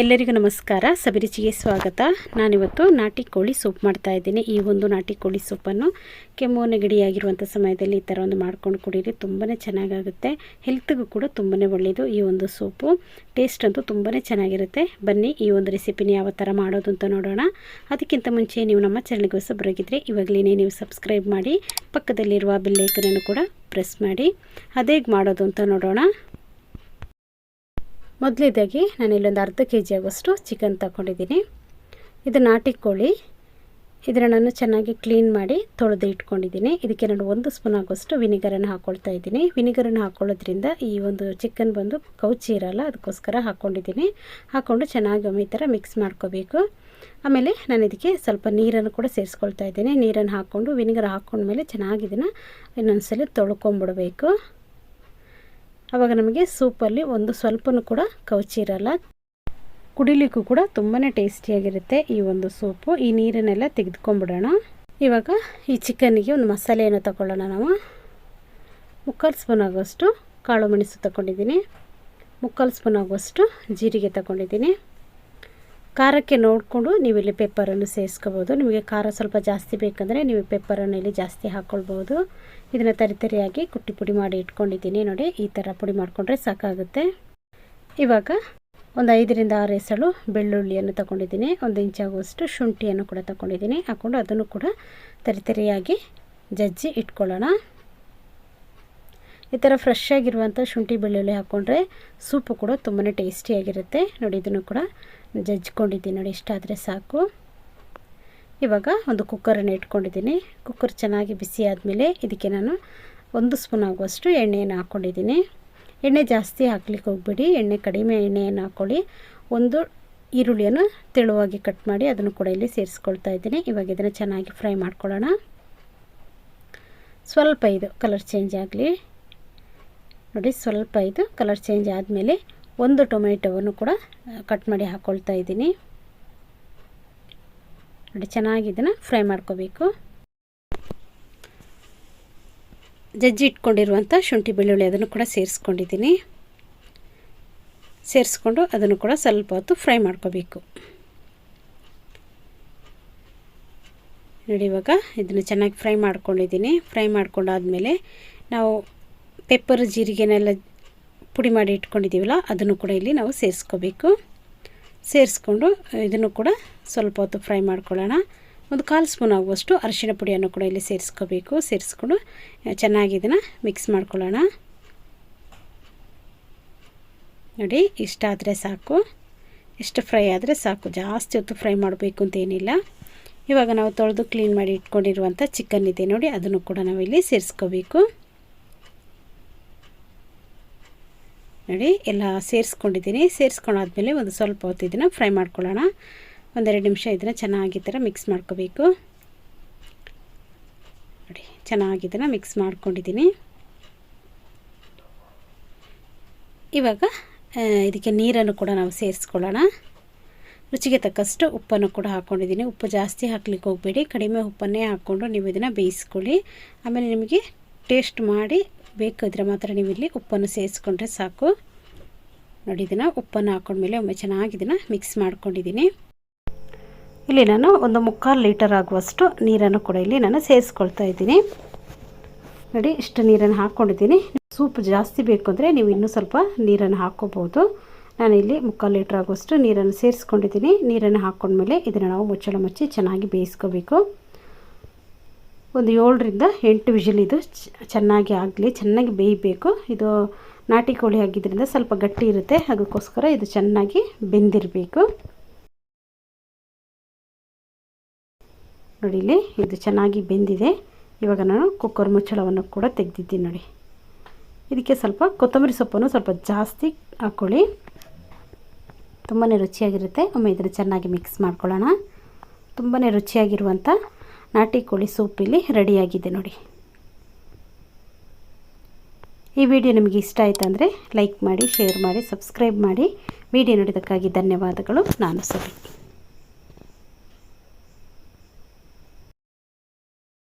ಎಲ್ಲರಿಗೂ ನಮಸ್ಕಾರ. ಸಬಿರುಚಿಗೆ ಸ್ವಾಗತ. ನಾನಿವತ್ತು ನಾಟಿ ಕೋಳಿ ಸೂಪ್ ಮಾಡ್ತಾ ಇದ್ದೀನಿ. ಈ ಒಂದು ನಾಟಿ ಕೋಳಿ ಸೂಪನ್ನು ಕೆಮ್ಮು ನೆಗಡಿಯಾಗಿರುವಂಥ ಸಮಯದಲ್ಲಿ ಈ ಥರ ಒಂದು ಮಾಡ್ಕೊಂಡು ಕುಡೀರಿ. ತುಂಬಾ ಚೆನ್ನಾಗಾಗುತ್ತೆ. ಹೆಲ್ತ್ಗೂ ಕೂಡ ತುಂಬಾ ಒಳ್ಳೆಯದು ಈ ಒಂದು ಸೂಪು. ಟೇಸ್ಟ್ ಅಂತೂ ತುಂಬಾ ಚೆನ್ನಾಗಿರುತ್ತೆ. ಬನ್ನಿ, ಈ ಒಂದು ರೆಸಿಪಿನ ಯಾವ ಥರ ಮಾಡೋದು ಅಂತ ನೋಡೋಣ. ಅದಕ್ಕಿಂತ ಮುಂಚೆ ನೀವು ನಮ್ಮ ಚಾನಲ್ಗೆ ಹೊಸಬರಾಗಿದ್ದರೆ ಇವಾಗಲೇ ನೀವು ಸಬ್ಸ್ಕ್ರೈಬ್ ಮಾಡಿ, ಪಕ್ಕದಲ್ಲಿರುವ ಬೆಲ್ಲೈಕನನ್ನು ಕೂಡ ಪ್ರೆಸ್ ಮಾಡಿ. ಅದೇಗೆ ಮಾಡೋದು ಅಂತ ನೋಡೋಣ. ಮೊದಲೇದಾಗಿ ನಾನು ಇಲ್ಲೊಂದು ಅರ್ಧ ಕೆ ಜಿ ಆಗುವಷ್ಟು ಚಿಕನ್ ತಗೊಂಡಿದ್ದೀನಿ ಇದು ನಾಟಿ ಕೋಳಿ. ಇದರ ನಾನು ಚೆನ್ನಾಗಿ ಕ್ಲೀನ್ ಮಾಡಿ ತೊಳೆದು ಇಟ್ಕೊಂಡಿದ್ದೀನಿ. ಇದಕ್ಕೆ ನಾನು ಒಂದು ಸ್ಪೂನ್ ಆಗುವಷ್ಟು ವಿನಿಗರನ್ನು ಹಾಕ್ಕೊಳ್ತಾ ಇದ್ದೀನಿ. ವಿನಿಗರನ್ನು ಹಾಕ್ಕೊಳ್ಳೋದ್ರಿಂದ ಈ ಒಂದು ಚಿಕನ್ ಬಂದು ಕೌಚಿ ಇರಲ್ಲ, ಅದಕ್ಕೋಸ್ಕರ ಹಾಕ್ಕೊಂಡಿದ್ದೀನಿ ಹಾಕ್ಕೊಂಡು ಚೆನ್ನಾಗಿ ಒಮ್ಮೆ ಥರ ಮಿಕ್ಸ್ ಮಾಡ್ಕೋಬೇಕು. ಆಮೇಲೆ ನಾನು ಇದಕ್ಕೆ ಸ್ವಲ್ಪ ನೀರನ್ನು ಕೂಡ ಸೇರಿಸ್ಕೊಳ್ತಾ ಇದ್ದೀನಿ. ನೀರನ್ನು ಹಾಕ್ಕೊಂಡು ವಿನಿಗರ್ ಹಾಕ್ಕೊಂಡ್ಮೇಲೆ ಚೆನ್ನಾಗಿ ಇದನ್ನು ಇನ್ನೊಂದ್ಸಲ ತೊಳ್ಕೊಂಬಿಡಬೇಕು. ಆವಾಗ ನಮಗೆ ಸೂಪಲ್ಲಿ ಒಂದು ಸ್ವಲ್ಪನೂ ಕೂಡ ಕವಚಿರಲ್ಲ ಕುಡಿಲಿಕ್ಕೂ ಕೂಡ ತುಂಬಾ ಟೇಸ್ಟಿಯಾಗಿರುತ್ತೆ ಈ ಒಂದು ಸೂಪು. ಈ ನೀರನ್ನೆಲ್ಲ ತೆಗೆದುಕೊಂಡ್ಬಿಡೋಣ. ಇವಾಗ ಈ ಚಿಕನ್ನಿಗೆ ಒಂದು ಮಸಾಲೆಯನ್ನು ತಗೊಳ್ಳೋಣ ನಾವು. ಮುಕ್ಕಾಲು ಸ್ಪೂನ್ ಆಗುವಷ್ಟು ಕಾಳು ಮೆಣಸು ತಗೊಂಡಿದ್ದೀನಿ. ಮುಕ್ಕಾಲು ಸ್ಪೂನ್ ಆಗುವಷ್ಟು ಜೀರಿಗೆ ತಗೊಂಡಿದ್ದೀನಿ. ಖಾರಕ್ಕೆ ನೋಡಿಕೊಂಡು ನೀವು ಇಲ್ಲಿ ಪೆಪ್ಪರನ್ನು ಸೇರಿಸ್ಕೋಬೋದು. ನಿಮಗೆ ಖಾರ ಸ್ವಲ್ಪ ಜಾಸ್ತಿ ಬೇಕಂದರೆ ನೀವು ಪೆಪ್ಪರನ್ನು ಇಲ್ಲಿ ಜಾಸ್ತಿ ಹಾಕ್ಕೊಳ್ಬೋದು ಇದನ್ನು ತರಿತರಿಯಾಗಿ ಕುಟ್ಟಿ ಪುಡಿ ಮಾಡಿ ಇಟ್ಕೊಂಡಿದ್ದೀನಿ. ನೋಡಿ, ಈ ಥರ ಪುಡಿ ಮಾಡಿಕೊಂಡ್ರೆ ಸಾಕಾಗುತ್ತೆ. ಇವಾಗ ಒಂದು ಐದರಿಂದ ಆರು ಎಸಳು ಬೆಳ್ಳುಳ್ಳಿಯನ್ನು ತಗೊಂಡಿದ್ದೀನಿ. ಒಂದು ಇಂಚಾಗುವಷ್ಟು ಶುಂಠಿಯನ್ನು ಕೂಡ ತಗೊಂಡಿದ್ದೀನಿ. ಹಾಕ್ಕೊಂಡು ಅದನ್ನು ಕೂಡ ತರಿತರಿಯಾಗಿ ಜಜ್ಜಿ ಇಟ್ಕೊಳ್ಳೋಣ. ಈ ಥರ ಫ್ರೆಶ್ ಆಗಿರುವಂಥ ಶುಂಠಿ ಬೆಳ್ಳುಳ್ಳಿ ಹಾಕ್ಕೊಂಡ್ರೆ ಸೂಪು ಕೂಡ ತುಂಬಾ ಟೇಸ್ಟಿಯಾಗಿರುತ್ತೆ ನೋಡಿ, ಇದನ್ನು ಕೂಡ ಜಜ್ಕೊಂಡಿದ್ದೀನಿ ನೋಡಿ ಇಷ್ಟಾದರೆ ಸಾಕು. ಇವಾಗ ಒಂದು ಕುಕ್ಕರನ್ನು ಇಟ್ಕೊಂಡಿದ್ದೀನಿ. ಕುಕ್ಕರ್ ಚೆನ್ನಾಗಿ ಬಿಸಿ ಆದಮೇಲೆ ಇದಕ್ಕೆ ನಾನು ಒಂದು ಸ್ಪೂನ್ ಆಗುವಷ್ಟು ಎಣ್ಣೆಯನ್ನು ಹಾಕ್ಕೊಂಡಿದ್ದೀನಿ. ಎಣ್ಣೆ ಜಾಸ್ತಿ ಹಾಕ್ಲಿಕ್ಕೆ ಹೋಗ್ಬಿಡಿ. ಎಣ್ಣೆ ಕಡಿಮೆ ಎಣ್ಣೆಯನ್ನು ಹಾಕ್ಕೊಳ್ಳಿ. ಒಂದು ಈರುಳ್ಳಿಯನ್ನು ತೆಳುವಾಗಿ ಕಟ್ ಮಾಡಿ ಅದನ್ನು ಕೂಡ ಇಲ್ಲಿ ಸೇರಿಸ್ಕೊಳ್ತಾ ಇದ್ದೀನಿ. ಇವಾಗ ಇದನ್ನು ಚೆನ್ನಾಗಿ ಫ್ರೈ ಮಾಡ್ಕೊಳ್ಳೋಣ. ಸ್ವಲ್ಪ ಇದು ಕಲರ್ ಚೇಂಜ್ ಆಗಲಿ. ನೋಡಿ, ಸ್ವಲ್ಪ ಇದು ಕಲರ್ ಚೇಂಜ್ ಆದಮೇಲೆ ಒಂದು ಟೊಮೆಟೊವನ್ನು ಕೂಡ ಕಟ್ ಮಾಡಿ ಹಾಕ್ಕೊಳ್ತಾ ಇದ್ದೀನಿ. ನೋಡಿ, ಚೆನ್ನಾಗಿ ಇದನ್ನು ಫ್ರೈ ಮಾಡ್ಕೋಬೇಕು. ಜಜ್ಜಿ ಇಟ್ಕೊಂಡಿರುವಂಥ ಶುಂಠಿ ಬೆಳ್ಳುಳ್ಳಿ ಅದನ್ನು ಕೂಡ ಸೇರಿಸ್ಕೊಂಡಿದ್ದೀನಿ. ಸೇರಿಸ್ಕೊಂಡು ಅದನ್ನು ಕೂಡ ಸ್ವಲ್ಪ ಹೊತ್ತು ಫ್ರೈ ಮಾಡ್ಕೋಬೇಕು. ನೋಡಿ, ಇವಾಗ ಇದನ್ನು ಚೆನ್ನಾಗಿ ಫ್ರೈ ಮಾಡ್ಕೊಂಡಿದ್ದೀನಿ. ಫ್ರೈ ಮಾಡ್ಕೊಂಡಾದಮೇಲೆ ನಾವು ಪೆಪ್ಪರ್, ಜೀರಿಗೆನೆಲ್ಲ ಪುಡಿ ಮಾಡಿ ಇಟ್ಕೊಂಡಿದ್ದೀವಲ್ಲ, ಅದನ್ನು ಕೂಡ ಇಲ್ಲಿ ನಾವು ಸೇರಿಸ್ಕೋಬೇಕು. ಸೇರಿಸ್ಕೊಂಡು, ಇದನ್ನು ಕೂಡ ಸ್ವಲ್ಪ ಹೊತ್ತು ಫ್ರೈ ಮಾಡ್ಕೊಳ್ಳೋಣ. ಒಂದು ಕಾಲು ಸ್ಪೂನ್ ಆಗುವಷ್ಟು ಅರಿಶಿಣ ಪುಡಿಯನ್ನು ಕೂಡ ಇಲ್ಲಿ ಸೇರಿಸ್ಕೋಬೇಕು. ಸೇರಿಸ್ಕೊಂಡು, ಚೆನ್ನಾಗಿ ಇದನ್ನು ಮಿಕ್ಸ್ ಮಾಡ್ಕೊಳ್ಳೋಣ. ನೋಡಿ, ಇಷ್ಟ ಆದರೆ ಸಾಕು. ಎಷ್ಟು ಫ್ರೈ ಆದರೆ ಸಾಕು. ಜಾಸ್ತಿ ಹೊತ್ತು ಫ್ರೈ ಮಾಡಬೇಕು ಅಂತೇನಿಲ್ಲ ಇವಾಗ ನಾವು ತೊಳೆದು ಕ್ಲೀನ್ ಮಾಡಿ ಇಟ್ಕೊಂಡಿರುವಂಥ ಚಿಕನ್ ಇದೆ ನೋಡಿ, ಅದನ್ನು ಕೂಡ ನಾವಿಲ್ಲಿ ಸೇರಿಸ್ಕೋಬೇಕು. ನೋಡಿ, ಎಲ್ಲ ಸೇರಿಸ್ಕೊಂಡಿದ್ದೀನಿ. ಸೇರಿಸ್ಕೊಂಡಾದ್ಮೇಲೆ ಒಂದು ಸ್ವಲ್ಪ ಹೊತ್ತು ಇದನ್ನು ಫ್ರೈ ಮಾಡ್ಕೊಳ್ಳೋಣ. ಒಂದೆರಡು ನಿಮಿಷ ಇದನ್ನು ಚೆನ್ನಾಗಿ ಥರ ಮಿಕ್ಸ್ ಮಾಡ್ಕೋಬೇಕು. ನೋಡಿ, ಚೆನ್ನಾಗಿ ಇದನ್ನು ಮಿಕ್ಸ್ ಮಾಡ್ಕೊಂಡಿದ್ದೀನಿ. ಇವಾಗ ಇದಕ್ಕೆ ನೀರನ್ನು ಕೂಡ ನಾವು ಸೇರಿಸ್ಕೊಳ್ಳೋಣ. ರುಚಿಗೆ ತಕ್ಕಷ್ಟು ಉಪ್ಪನ್ನು ಕೂಡ ಹಾಕ್ಕೊಂಡಿದ್ದೀನಿ ಉಪ್ಪು ಜಾಸ್ತಿ ಹಾಕ್ಲಿಕ್ಕೆ ಹೋಗಬೇಡಿ. ಕಡಿಮೆ ಉಪ್ಪನ್ನೇ ಹಾಕ್ಕೊಂಡು ನೀವು ಇದನ್ನು ಬೇಯಿಸ್ಕೊಳ್ಳಿ. ಆಮೇಲೆ ನಿಮಗೆ ಟೇಸ್ಟ್ ಮಾಡಿ ಬೇಕಾದರೆ ಮಾತ್ರ ನೀವು ಇಲ್ಲಿ ಉಪ್ಪನ್ನು ಸೇರಿಸ್ಕೊಂಡ್ರೆ ಸಾಕು. ನೋಡಿ, ಇದನ್ನು ಉಪ್ಪನ್ನು ಹಾಕೊಂಡ್ಮೇಲೆ ಒಮ್ಮೆ ಚೆನ್ನಾಗಿ ಇದನ್ನು ಮಿಕ್ಸ್ ಮಾಡ್ಕೊಂಡಿದ್ದೀನಿ. ಇಲ್ಲಿ ನಾನು ಒಂದು ಮುಕ್ಕಾಲು ಲೀಟರ್ ಆಗುವಷ್ಟು ನೀರನ್ನು ಕೂಡ ಇಲ್ಲಿ ನಾನು ಸೇರಿಸ್ಕೊಳ್ತಾ ಇದ್ದೀನಿ. ನೋಡಿ, ಇಷ್ಟು ನೀರನ್ನು ಹಾಕ್ಕೊಂಡಿದ್ದೀನಿ ಸೂಪ್ ಜಾಸ್ತಿ ಬೇಕು ಅಂದರೆ ನೀವು ಇನ್ನೂ ಸ್ವಲ್ಪ ನೀರನ್ನು ಹಾಕ್ಕೋಬೋದು. ನಾನು ಇಲ್ಲಿ ಮುಕ್ಕಾಲು ಲೀಟ್ರ್ ಆಗುವಷ್ಟು ನೀರನ್ನು ಸೇರಿಸ್ಕೊಂಡಿದ್ದೀನಿ. ನೀರನ್ನು ಹಾಕ್ಕೊಂಡ್ಮೇಲೆ ಇದನ್ನು ನಾವು ಮುಚ್ಚಳ ಮುಚ್ಚಿ ಚೆನ್ನಾಗಿ ಬೇಯಿಸ್ಕೋಬೇಕು. ಒಂದು ಏಳರಿಂದ ಎಂಟು ವಿಷಲ್ ಇದು ಚೆನ್ನಾಗಿ ಆಗಲಿ, ಚೆನ್ನಾಗಿ ಬೇಯಬೇಕು. ಇದು ನಾಟಿ ಕೋಳಿ ಆಗಿದ್ದರಿಂದ ಸ್ವಲ್ಪ ಗಟ್ಟಿ ಇರುತ್ತೆ. ಅದಕ್ಕೋಸ್ಕರ ಇದು ಚೆನ್ನಾಗಿ ಬೆಂದಿರಬೇಕು. ನೋಡಿ ಇಲ್ಲಿ ಇದು ಚೆನ್ನಾಗಿ ಬೆಂದಿದೆ. ಇವಾಗ ನಾನು ಕುಕ್ಕರ್ ಮುಚ್ಚಳವನ್ನು ಕೂಡ ತೆಗೆದಿದ್ದೀನಿ ನೋಡಿ. ಇದಕ್ಕೆ ಸ್ವಲ್ಪ ಕೊತ್ತಂಬರಿ ಸೊಪ್ಪನ್ನು ಸ್ವಲ್ಪ ಜಾಸ್ತಿ ಹಾಕ್ಕೊಳ್ಳಿ ತುಂಬಾ ರುಚಿಯಾಗಿರುತ್ತೆ. ಒಮ್ಮೆ ಇದನ್ನು ಚೆನ್ನಾಗಿ ಮಿಕ್ಸ್ ಮಾಡ್ಕೊಳ್ಳೋಣ. ತುಂಬಾ ರುಚಿಯಾಗಿರುವಂಥ ನಾಟಿ ಕೋಳಿ ಸೂಪ್ ಇಲ್ಲಿ ರೆಡಿಯಾಗಿದೆ ನೋಡಿ. ಈ ವಿಡಿಯೋ ನಿಮಗೆ ಇಷ್ಟ ಆಯಿತು ಅಂದರೆ ಲೈಕ್ ಮಾಡಿ, ಶೇರ್ ಮಾಡಿ, ಸಬ್ಸ್ಕ್ರೈಬ್ ಮಾಡಿ. ವಿಡಿಯೋ ನೋಡಿದ್ದಕ್ಕಾಗಿ ಧನ್ಯವಾದಗಳು. ನಾನು ಸರಿ.